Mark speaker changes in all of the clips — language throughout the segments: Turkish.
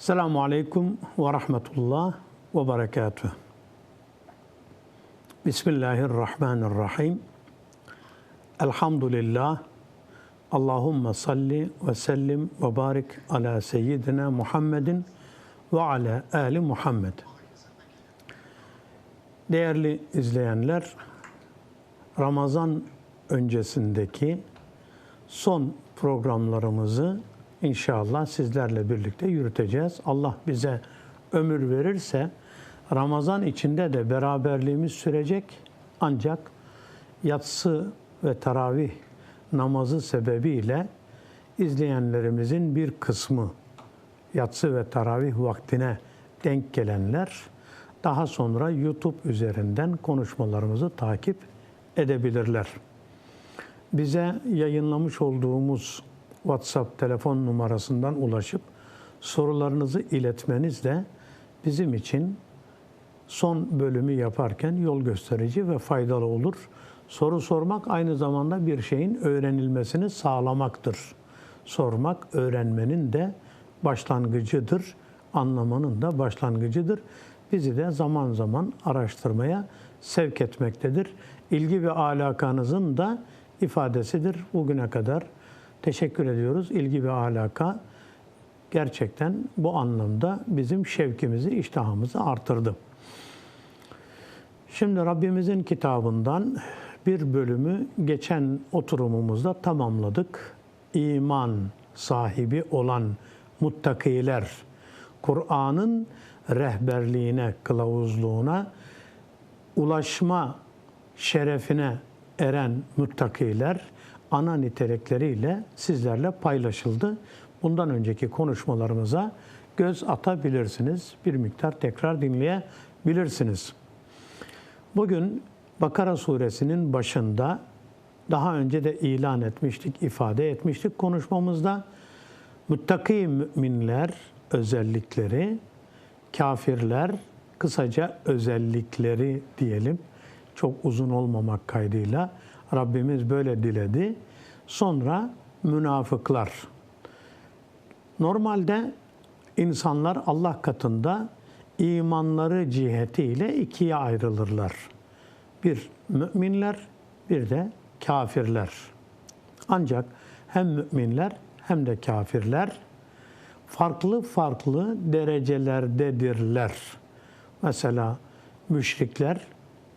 Speaker 1: Selamun Aleyküm ve Rahmetullah ve Berekatuhu. Bismillahirrahmanirrahim. Elhamdülillah. Allahümme salli ve sellim ve barik ala seyyidina Muhammedin ve ala ali Muhammed. Değerli izleyenler, Ramazan öncesindeki son programlarımızı inşallah sizlerle birlikte yürüteceğiz. Allah bize ömür verirse Ramazan içinde de beraberliğimiz sürecek ancak yatsı ve taravih namazı sebebiyle izleyenlerimizin bir kısmı yatsı ve taravih vaktine denk gelenler daha sonra YouTube üzerinden konuşmalarımızı takip edebilirler. Bize yayınlamış olduğumuz WhatsApp telefon numarasından ulaşıp sorularınızı iletmeniz de bizim için son bölümü yaparken yol gösterici ve faydalı olur. Soru sormak aynı zamanda bir şeyin öğrenilmesini sağlamaktır. Sormak öğrenmenin de başlangıcıdır, anlamanın da başlangıcıdır. Bizi de zaman zaman araştırmaya sevk etmektedir. İlgi ve alakanızın da ifadesidir bugüne kadar. Teşekkür ediyoruz. İlgi ve alaka gerçekten bu anlamda bizim şevkimizi, iştahımızı artırdı. Şimdi Rabbimizin kitabından bir bölümü geçen oturumumuzda tamamladık. İman sahibi olan muttakiler, Kur'an'ın rehberliğine, kılavuzluğuna ulaşma şerefine eren muttakiler ana nitelikleriyle sizlerle paylaşıldı. Bundan önceki konuşmalarımıza göz atabilirsiniz. Bir miktar tekrar dinleyebilirsiniz. Bugün Bakara suresinin başında daha önce de ilan etmiştik, ifade etmiştik konuşmamızda. Muttaki müminler özellikleri, kafirler kısaca özellikleri diyelim. Çok uzun olmamak kaydıyla Rabbimiz böyle diledi. Sonra münafıklar. Normalde insanlar Allah katında imanları cihetiyle ikiye ayrılırlar. Bir müminler, bir de kafirler. Ancak hem müminler hem de kafirler farklı farklı derecelerdedirler. Mesela müşrikler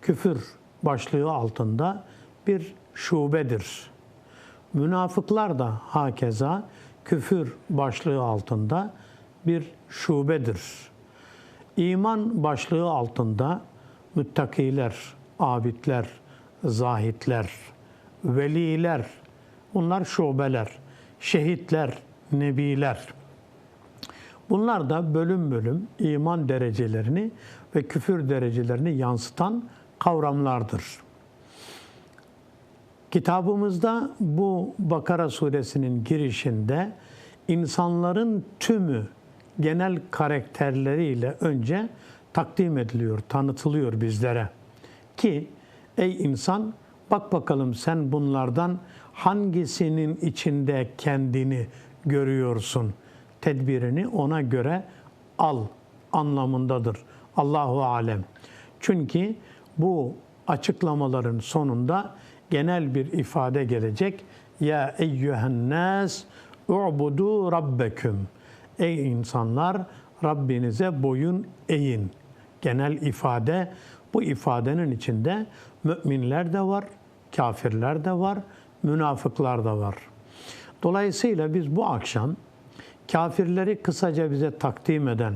Speaker 1: küfür başlığı altında bir şubedir. Münafıklar da hakeza küfür başlığı altında bir şubedir. İman başlığı altında müttakiler, abidler, zahitler, veliler, bunlar şubeler, şehitler, nebiler. Bunlar da bölüm bölüm iman derecelerini ve küfür derecelerini yansıtan kavramlardır. Kitabımızda bu Bakara suresinin girişinde insanların tümü genel karakterleriyle önce takdim ediliyor, tanıtılıyor bizlere. Ki ey insan bak bakalım sen bunlardan hangisinin içinde kendini görüyorsun? Tedbirini ona göre al anlamındadır. Allahu alem. Çünkü bu açıklamaların sonunda genel bir ifade gelecek. Ya eyyühen nas u'budu rabbeküm. Ey insanlar Rabbinize boyun eğin. Genel ifade bu ifadenin içinde müminler de var, kafirler de var, münafıklar da var. Dolayısıyla biz bu akşam kafirleri kısaca bize takdim eden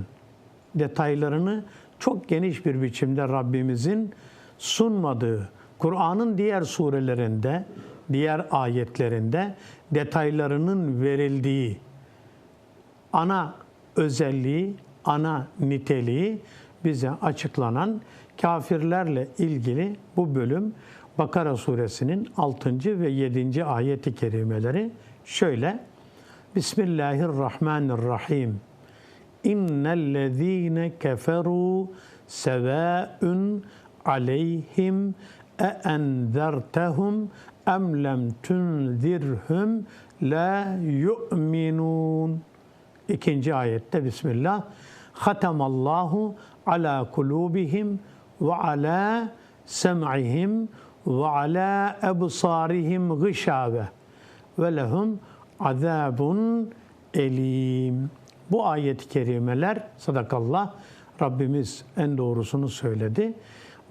Speaker 1: detaylarını çok geniş bir biçimde Rabbimizin sunmadığı, Kur'an'ın diğer surelerinde, diğer ayetlerinde detaylarının verildiği ana özelliği, ana niteliği bize açıklanan kafirlerle ilgili bu bölüm Bakara suresinin 6. ve 7. ayeti kerimeleri şöyle. Bismillahirrahmanirrahim. İnnellezîne keferû sevâün aleyhim enzertehum em lem tunzirhum la yu'minun. ikinci ayette Bismillah. Hatemallahu ala kulubihim ve ala sem'ihim ve ala ebsarihim gışave ve lehum azabun elim. Bu ayet-i kerimeler sadakallah Rabbimiz en doğrusunu söyledi.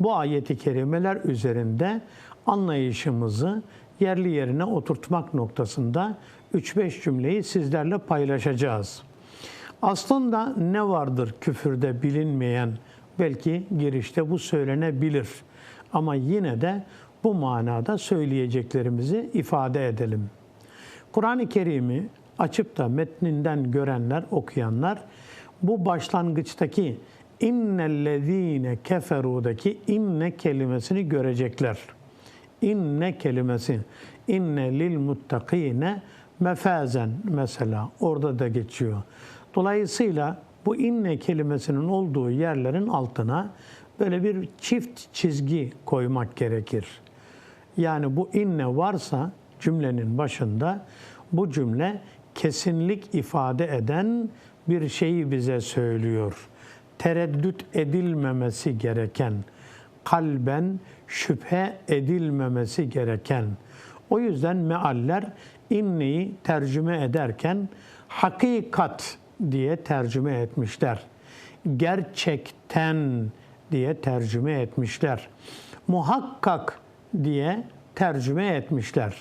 Speaker 1: Bu ayet-i kerimeler üzerinde anlayışımızı yerli yerine oturtmak noktasında 3-5 cümleyi sizlerle paylaşacağız. Aslında ne vardır küfürde bilinmeyen belki girişte bu söylenebilir. Ama yine de bu manada söyleyeceklerimizi ifade edelim. Kur'an-ı Kerim'i açıp da metninden görenler, okuyanlar bu başlangıçtaki innellezine keferudaki inne kelimesini görecekler. İnne kelimesi inne lil muttakine mefazen mesela orada da geçiyor. Dolayısıyla bu inne kelimesinin olduğu yerlerin altına böyle bir çift çizgi koymak gerekir. Yani bu inne varsa cümlenin başında bu cümle kesinlik ifade eden bir şeyi bize söylüyor. Tereddüt edilmemesi gereken, kalben şüphe edilmemesi gereken. O yüzden mealler inneyi tercüme ederken hakikat diye tercüme etmişler. Gerçekten diye tercüme etmişler. Muhakkak diye tercüme etmişler.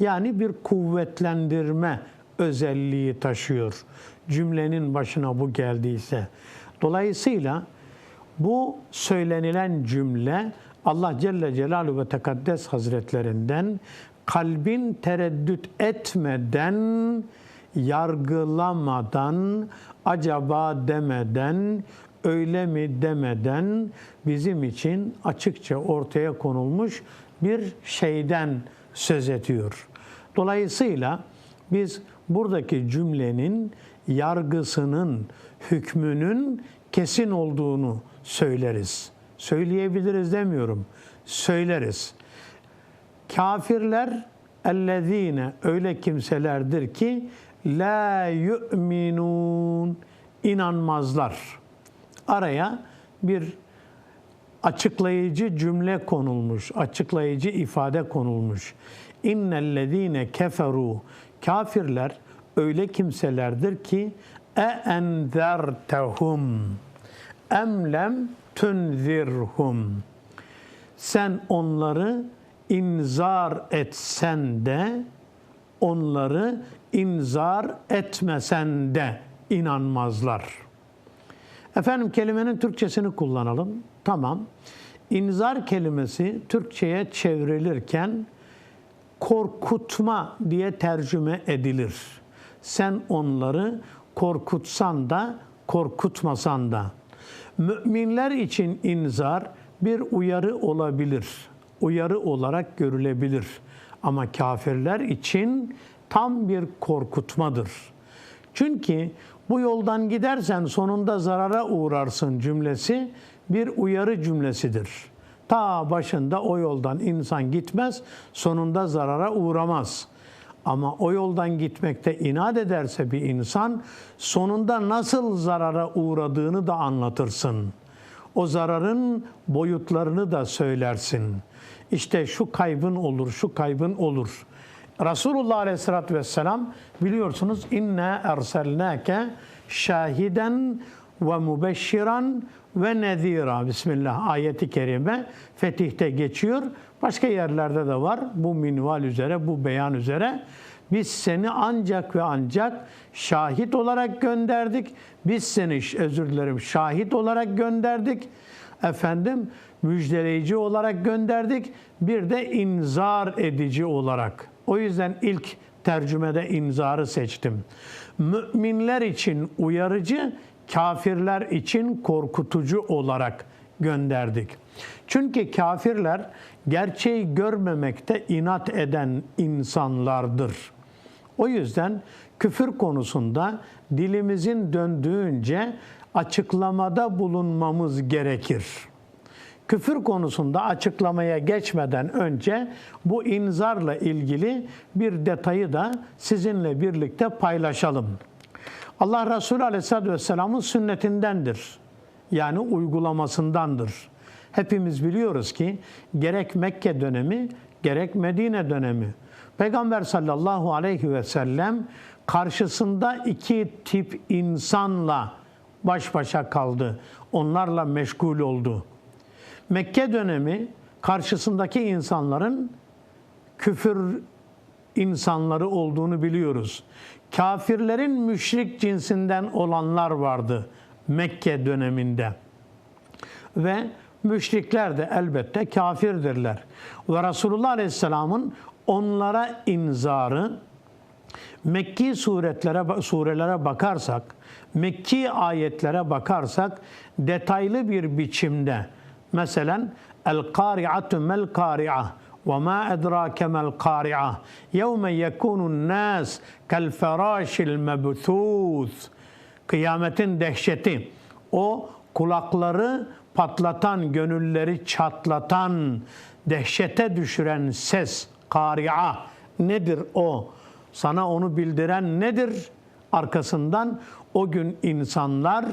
Speaker 1: Yani bir kuvvetlendirme özelliği taşıyor. Cümlenin başına bu geldiyse. Dolayısıyla bu söylenilen cümle Allah Celle Celaluhu ve Tekaddes Hazretlerinden kalbin tereddüt etmeden, yargılamadan, acaba demeden, öyle mi demeden bizim için açıkça ortaya konulmuş bir şeyden söz ediyor. Dolayısıyla biz buradaki cümlenin yargısının, hükmünün kesin olduğunu söyleriz. Söyleyebiliriz demiyorum. Söyleriz. Kafirler ellezine öyle kimselerdir ki la yu'minun inanmazlar. Araya bir açıklayıcı cümle konulmuş, açıklayıcı ifade konulmuş. İnnellezine keferu kafirler öyle kimselerdir ki enzertehum em lem tunzirhum sen onları inzar etsen de onları inzar etmesen de inanmazlar. Efendim kelimenin Türkçesini kullanalım. Tamam. İnzar kelimesi Türkçe'ye çevrilirken korkutma diye tercüme edilir. Sen onları korkutsan da korkutmasan da. Müminler için inzar bir uyarı olabilir. Uyarı olarak görülebilir. Ama kafirler için tam bir korkutmadır. Çünkü bu yoldan gidersen sonunda zarara uğrarsın cümlesi bir uyarı cümlesidir. Ta başında o yoldan insan gitmez, sonunda zarara uğramaz. Ama o yoldan gitmekte inat ederse bir insan sonunda nasıl zarara uğradığını da anlatırsın. O zararın boyutlarını da söylersin. İşte şu kaybın olur, şu kaybın olur. Resulullah Aleyhisselatü Vesselam biliyorsunuz inne erselnake şahiden ve mübeşşiran ve nezira. Bismillah ayeti kerime fetihte geçiyor. Başka yerlerde de var. Bu minval üzere, bu beyan üzere. Biz seni ancak ve ancak şahit olarak gönderdik. Biz seni özür dilerim şahit olarak gönderdik. Efendim müjdeleyici olarak gönderdik. Bir de inzar edici olarak. O yüzden ilk tercümede inzarı seçtim. Müminler için uyarıcı, kafirler için korkutucu olarak gönderdik. Çünkü kafirler gerçeği görmemekte inat eden insanlardır. O yüzden küfür konusunda dilimizin döndüğünce açıklamada bulunmamız gerekir. Küfür konusunda açıklamaya geçmeden önce bu inzarla ilgili bir detayı da sizinle birlikte paylaşalım. Allah Resulü Aleyhisselatü Vesselam'ın sünnetindendir. Yani uygulamasındandır. Hepimiz biliyoruz ki gerek Mekke dönemi gerek Medine dönemi Peygamber sallallahu aleyhi ve sellem karşısında iki tip insanla baş başa kaldı. Onlarla meşgul oldu. Mekke dönemi karşısındaki insanların küfür insanları olduğunu biliyoruz. Kafirlerin müşrik cinsinden olanlar vardı Mekke döneminde. Ve müşrikler de elbette kafirdirler. Ve Resulullah Aleyhisselam'ın onlara inzarı Mekki suretlere surelere bakarsak, Mekki ayetlere bakarsak detaylı bir biçimde mesela el kari'atu mel kari'a ve ma edrake mel kari'a yevme yekunun nas kel ferâşil mebthûth kıyametin dehşeti o kulakları patlatan, gönülleri çatlatan, dehşete düşüren ses, kari'a nedir o? Sana onu bildiren nedir? Arkasından o gün insanlar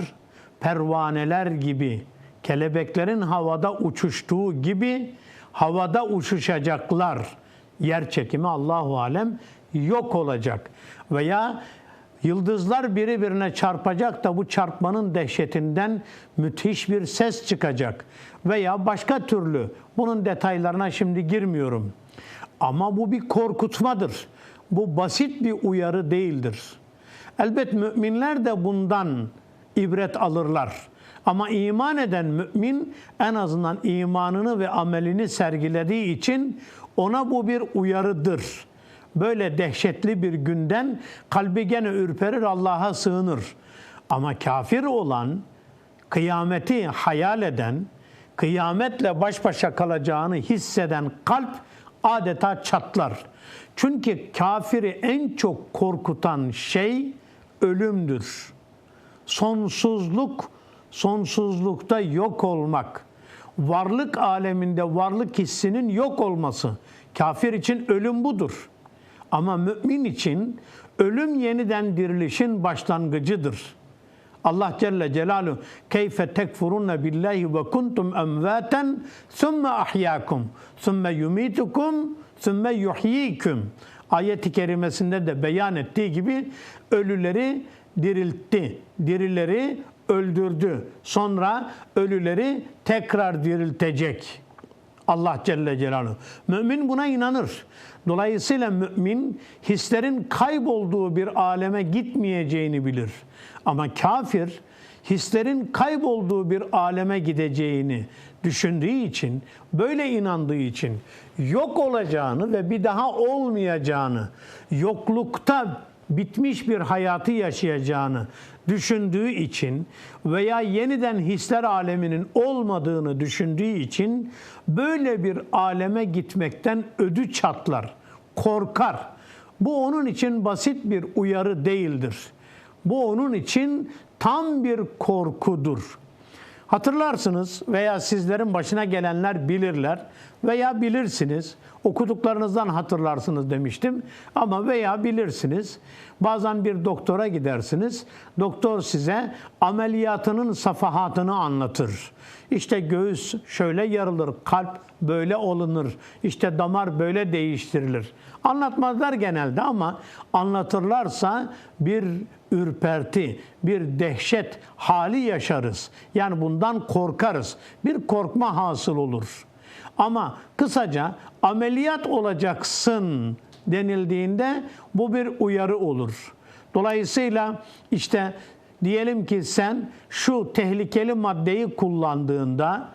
Speaker 1: pervaneler gibi, kelebeklerin havada uçuştuğu gibi havada uçuşacaklar. Yer çekimi Allahu alem yok olacak. Veya Yıldızlar birbirine çarpacak da bu çarpmanın dehşetinden müthiş bir ses çıkacak. Veya başka türlü bunun detaylarına şimdi girmiyorum. Ama bu bir korkutmadır. Bu basit bir uyarı değildir. Elbet müminler de bundan ibret alırlar. Ama iman eden mümin en azından imanını ve amelini sergilediği için ona bu bir uyarıdır böyle dehşetli bir günden kalbi gene ürperir Allah'a sığınır. Ama kafir olan, kıyameti hayal eden, kıyametle baş başa kalacağını hisseden kalp adeta çatlar. Çünkü kafiri en çok korkutan şey ölümdür. Sonsuzluk, sonsuzlukta yok olmak. Varlık aleminde varlık hissinin yok olması. Kafir için ölüm budur. Ama mümin için ölüm yeniden dirilişin başlangıcıdır. Allah Celle Celaluhu keyfe tekfurunne billahi ve kuntum emvaten thumme ahyakum thumme yumitukum thumme yuhyikum ayeti kerimesinde de beyan ettiği gibi ölüleri diriltti, dirileri öldürdü. Sonra ölüleri tekrar diriltecek. Allah Celle Celaluhu. Mümin buna inanır. Dolayısıyla mümin hislerin kaybolduğu bir aleme gitmeyeceğini bilir. Ama kafir hislerin kaybolduğu bir aleme gideceğini düşündüğü için, böyle inandığı için yok olacağını ve bir daha olmayacağını, yoklukta bitmiş bir hayatı yaşayacağını düşündüğü için veya yeniden hisler aleminin olmadığını düşündüğü için böyle bir aleme gitmekten ödü çatlar, korkar. Bu onun için basit bir uyarı değildir. Bu onun için tam bir korkudur. Hatırlarsınız veya sizlerin başına gelenler bilirler veya bilirsiniz. Okuduklarınızdan hatırlarsınız demiştim ama veya bilirsiniz. Bazen bir doktora gidersiniz. Doktor size ameliyatının safahatını anlatır. İşte göğüs şöyle yarılır, kalp böyle olunur, işte damar böyle değiştirilir. Anlatmazlar genelde ama anlatırlarsa bir ürperti, bir dehşet hali yaşarız. Yani bundan korkarız. Bir korkma hasıl olur. Ama kısaca ameliyat olacaksın denildiğinde bu bir uyarı olur. Dolayısıyla işte diyelim ki sen şu tehlikeli maddeyi kullandığında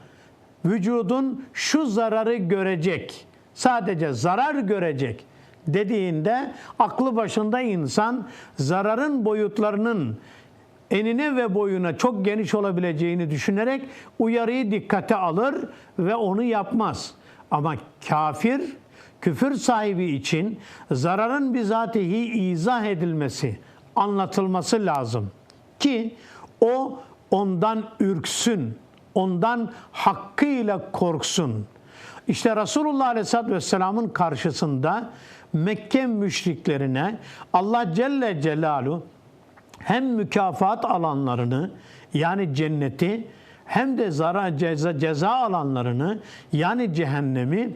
Speaker 1: vücudun şu zararı görecek. Sadece zarar görecek dediğinde aklı başında insan zararın boyutlarının enine ve boyuna çok geniş olabileceğini düşünerek uyarıyı dikkate alır ve onu yapmaz. Ama kafir küfür sahibi için zararın bizatihi izah edilmesi, anlatılması lazım ki o ondan ürksün, ondan hakkıyla korksun. İşte Resulullah Aleyhisselatü Vesselam'ın karşısında Mekke müşriklerine Allah Celle Celaluhu hem mükafat alanlarını yani cenneti hem de zara ceza, ceza alanlarını yani cehennemi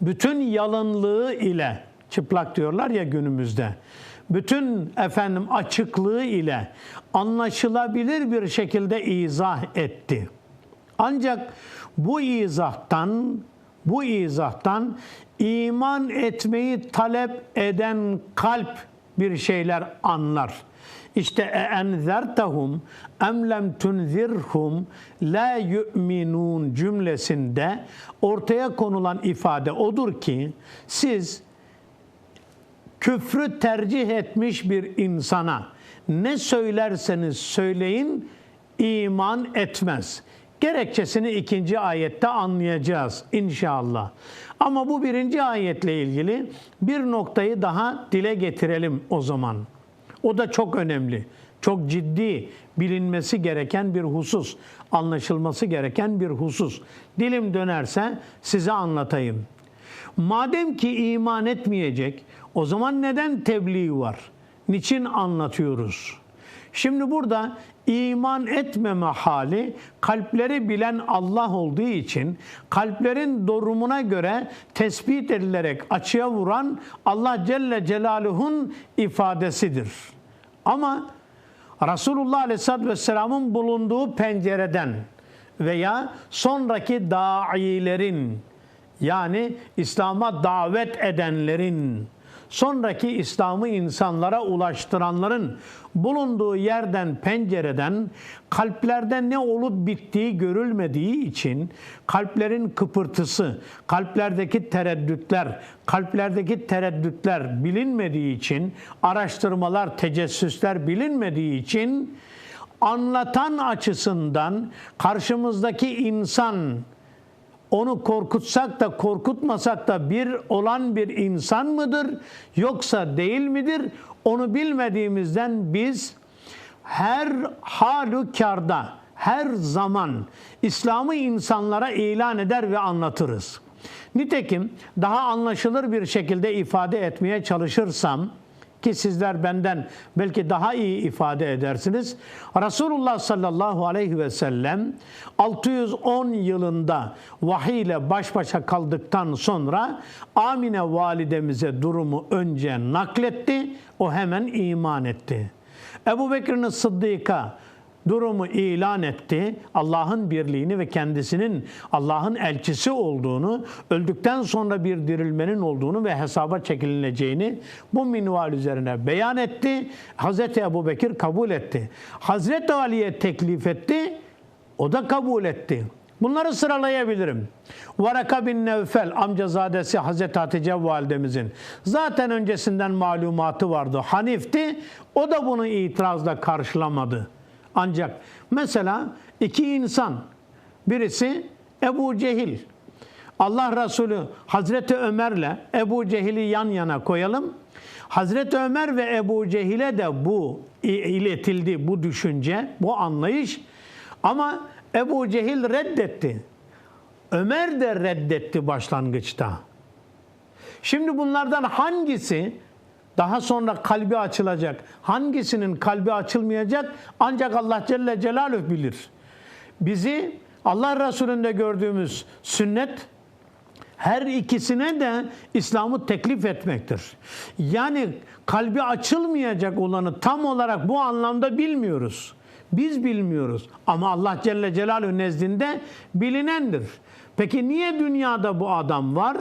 Speaker 1: bütün yalınlığı ile çıplak diyorlar ya günümüzde. Bütün efendim açıklığı ile anlaşılabilir bir şekilde izah etti. Ancak bu izahtan bu izahtan iman etmeyi talep eden kalp bir şeyler anlar. İşte enzertehum em lem tunzirhum la yu'minun cümlesinde ortaya konulan ifade odur ki siz küfrü tercih etmiş bir insana ne söylerseniz söyleyin iman etmez. Gerekçesini ikinci ayette anlayacağız inşallah. Ama bu birinci ayetle ilgili bir noktayı daha dile getirelim o zaman. O da çok önemli. Çok ciddi bilinmesi gereken bir husus, anlaşılması gereken bir husus. Dilim dönerse size anlatayım. Madem ki iman etmeyecek, o zaman neden tebliğ var? Niçin anlatıyoruz? Şimdi burada iman etmeme hali kalpleri bilen Allah olduğu için kalplerin durumuna göre tespit edilerek açığa vuran Allah Celle Celaluhu'nun ifadesidir. Ama Resulullah Aleyhisselatü Vesselam'ın bulunduğu pencereden veya sonraki dailerin yani İslam'a davet edenlerin sonraki İslam'ı insanlara ulaştıranların bulunduğu yerden, pencereden kalplerde ne olup bittiği görülmediği için kalplerin kıpırtısı, kalplerdeki tereddütler, kalplerdeki tereddütler bilinmediği için, araştırmalar, tecessüsler bilinmediği için anlatan açısından karşımızdaki insan onu korkutsak da korkutmasak da bir olan bir insan mıdır yoksa değil midir? Onu bilmediğimizden biz her halükarda, her zaman İslam'ı insanlara ilan eder ve anlatırız. Nitekim daha anlaşılır bir şekilde ifade etmeye çalışırsam, ki sizler benden belki daha iyi ifade edersiniz. Resulullah sallallahu aleyhi ve sellem 610 yılında vahiy ile baş başa kaldıktan sonra Amine validemize durumu önce nakletti. O hemen iman etti. Ebu Bekir'in Sıddık'a durumu ilan etti. Allah'ın birliğini ve kendisinin Allah'ın elçisi olduğunu, öldükten sonra bir dirilmenin olduğunu ve hesaba çekileceğini bu minval üzerine beyan etti. Hazreti Ebu Bekir kabul etti. Hazreti Ali'ye teklif etti. O da kabul etti. Bunları sıralayabilirim. Varaka bin Nevfel amcazadesi Hazreti Hatice validemizin zaten öncesinden malumatı vardı. Hanifti. O da bunu itirazla karşılamadı. Ancak mesela iki insan birisi Ebu Cehil. Allah Resulü Hazreti Ömer'le Ebu Cehil'i yan yana koyalım. Hazreti Ömer ve Ebu Cehil'e de bu iletildi bu düşünce, bu anlayış. Ama Ebu Cehil reddetti. Ömer de reddetti başlangıçta. Şimdi bunlardan hangisi daha sonra kalbi açılacak. Hangisinin kalbi açılmayacak ancak Allah Celle Celaluhu bilir. Bizi Allah Resulü'nde gördüğümüz sünnet her ikisine de İslam'ı teklif etmektir. Yani kalbi açılmayacak olanı tam olarak bu anlamda bilmiyoruz. Biz bilmiyoruz ama Allah Celle Celaluhu nezdinde bilinendir. Peki niye dünyada bu adam var?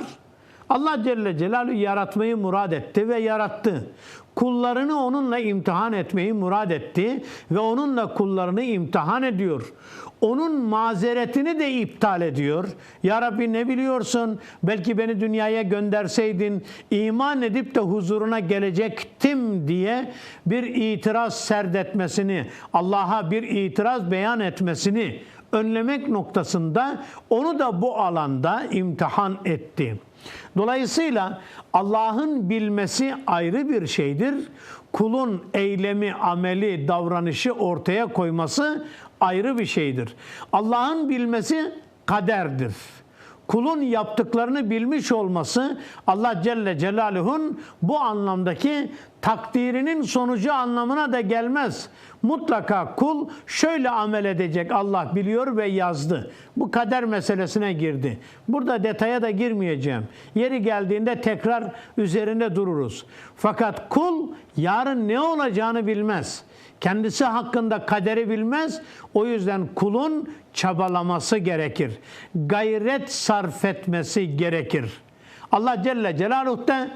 Speaker 1: Allah Celle Celaluhu yaratmayı murad etti ve yarattı. Kullarını onunla imtihan etmeyi murad etti ve onunla kullarını imtihan ediyor. Onun mazeretini de iptal ediyor. Ya Rabbi ne biliyorsun? Belki beni dünyaya gönderseydin iman edip de huzuruna gelecektim diye bir itiraz serdetmesini, Allah'a bir itiraz beyan etmesini önlemek noktasında onu da bu alanda imtihan etti. Dolayısıyla Allah'ın bilmesi ayrı bir şeydir. Kulun eylemi, ameli, davranışı ortaya koyması ayrı bir şeydir. Allah'ın bilmesi kaderdir. Kulun yaptıklarını bilmiş olması Allah Celle Celaluhu'nun bu anlamdaki takdirinin sonucu anlamına da gelmez. Mutlaka kul şöyle amel edecek Allah biliyor ve yazdı. Bu kader meselesine girdi. Burada detaya da girmeyeceğim. Yeri geldiğinde tekrar üzerinde dururuz. Fakat kul yarın ne olacağını bilmez. Kendisi hakkında kaderi bilmez. O yüzden kulun çabalaması gerekir. Gayret sarf etmesi gerekir. Allah Celle Celaluhu da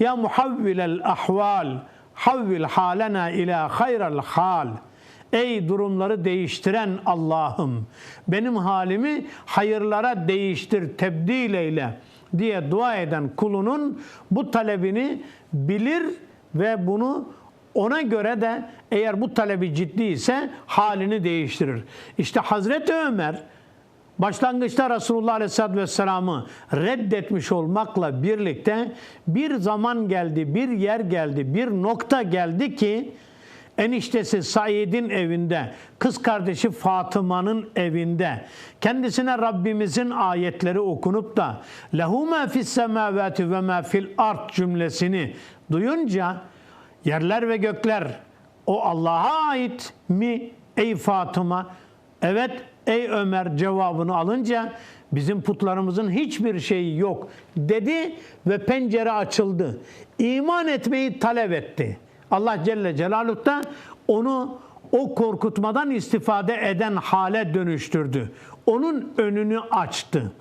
Speaker 1: ya muhavvilel ahval havvil halena ila hayral hal. Ey durumları değiştiren Allah'ım benim halimi hayırlara değiştir, tebdil eyle diye dua eden kulunun bu talebini bilir ve bunu ona göre de eğer bu talebi ciddi ise halini değiştirir. İşte Hazreti Ömer başlangıçta Resulullah Aleyhisselatü Vesselam'ı reddetmiş olmakla birlikte bir zaman geldi, bir yer geldi, bir nokta geldi ki eniştesi Said'in evinde, kız kardeşi Fatıma'nın evinde kendisine Rabbimizin ayetleri okunup da lehu ma fis semavati ve ma fil ard cümlesini duyunca yerler ve gökler o Allah'a ait mi ey Fatıma? Evet ey Ömer cevabını alınca bizim putlarımızın hiçbir şeyi yok dedi ve pencere açıldı. İman etmeyi talep etti. Allah Celle Celaluhu da onu o korkutmadan istifade eden hale dönüştürdü. Onun önünü açtı.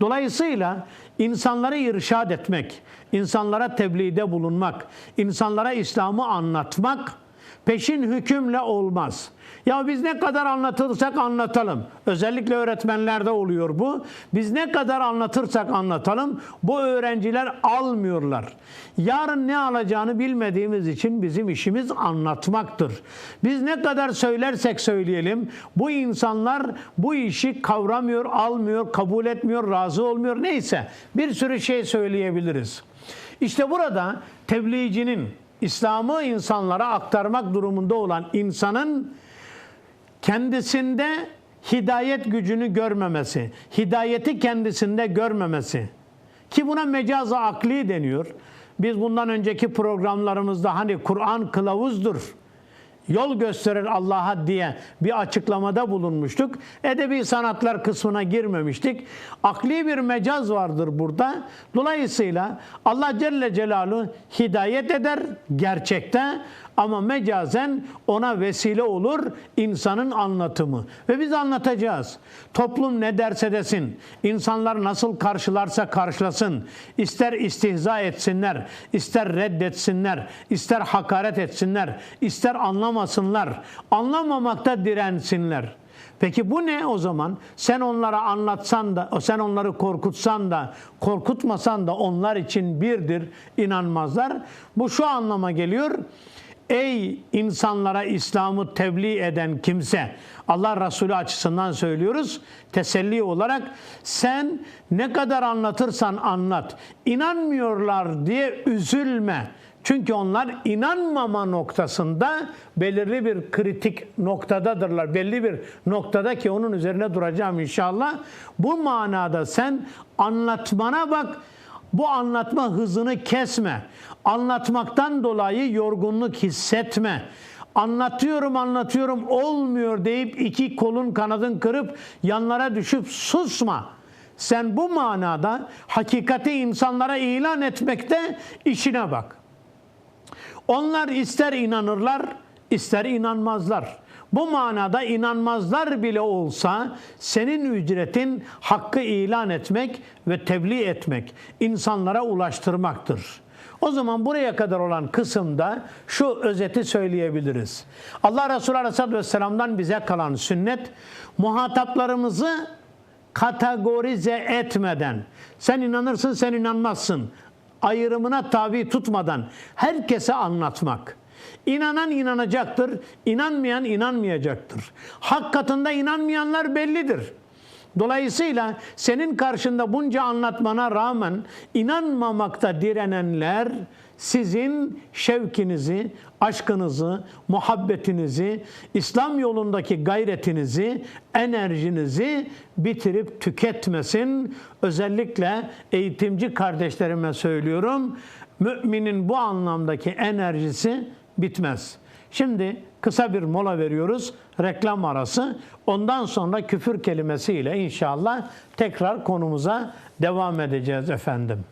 Speaker 1: Dolayısıyla insanları irşad etmek, insanlara tebliğde bulunmak, insanlara İslam'ı anlatmak peşin hükümle olmaz. Ya biz ne kadar anlatırsak anlatalım. Özellikle öğretmenlerde oluyor bu. Biz ne kadar anlatırsak anlatalım bu öğrenciler almıyorlar. Yarın ne alacağını bilmediğimiz için bizim işimiz anlatmaktır. Biz ne kadar söylersek söyleyelim bu insanlar bu işi kavramıyor, almıyor, kabul etmiyor, razı olmuyor neyse bir sürü şey söyleyebiliriz. İşte burada tebliğcinin İslam'ı insanlara aktarmak durumunda olan insanın kendisinde hidayet gücünü görmemesi, hidayeti kendisinde görmemesi ki buna mecaza akli deniyor. Biz bundan önceki programlarımızda hani Kur'an kılavuzdur, yol gösterir Allah'a diye bir açıklamada bulunmuştuk. Edebi sanatlar kısmına girmemiştik. Akli bir mecaz vardır burada. Dolayısıyla Allah Celle Celaluhu hidayet eder gerçekte ama mecazen ona vesile olur insanın anlatımı. Ve biz anlatacağız. Toplum ne derse desin, insanlar nasıl karşılarsa karşılasın, ister istihza etsinler, ister reddetsinler, ister hakaret etsinler, ister anlamasınlar, anlamamakta dirensinler. Peki bu ne o zaman? Sen onlara anlatsan da, sen onları korkutsan da, korkutmasan da onlar için birdir, inanmazlar. Bu şu anlama geliyor. Ey insanlara İslam'ı tebliğ eden kimse, Allah Resulü açısından söylüyoruz, teselli olarak sen ne kadar anlatırsan anlat, inanmıyorlar diye üzülme. Çünkü onlar inanmama noktasında belirli bir kritik noktadadırlar. Belli bir noktada ki onun üzerine duracağım inşallah. Bu manada sen anlatmana bak, bu anlatma hızını kesme. Anlatmaktan dolayı yorgunluk hissetme. Anlatıyorum anlatıyorum olmuyor deyip iki kolun kanadın kırıp yanlara düşüp susma. Sen bu manada hakikati insanlara ilan etmekte işine bak. Onlar ister inanırlar, ister inanmazlar. Bu manada inanmazlar bile olsa senin ücretin hakkı ilan etmek ve tebliğ etmek, insanlara ulaştırmaktır. O zaman buraya kadar olan kısımda şu özeti söyleyebiliriz. Allah Resulü Aleyhisselatü Vesselam'dan bize kalan sünnet muhataplarımızı kategorize etmeden sen inanırsın sen inanmazsın ayrımına tabi tutmadan herkese anlatmak. İnanan inanacaktır, inanmayan inanmayacaktır. Hak katında inanmayanlar bellidir. Dolayısıyla senin karşında bunca anlatmana rağmen inanmamakta direnenler sizin şevkinizi, aşkınızı, muhabbetinizi, İslam yolundaki gayretinizi, enerjinizi bitirip tüketmesin. Özellikle eğitimci kardeşlerime söylüyorum. Müminin bu anlamdaki enerjisi bitmez. Şimdi kısa bir mola veriyoruz. Reklam arası. Ondan sonra küfür kelimesiyle inşallah tekrar konumuza devam edeceğiz efendim.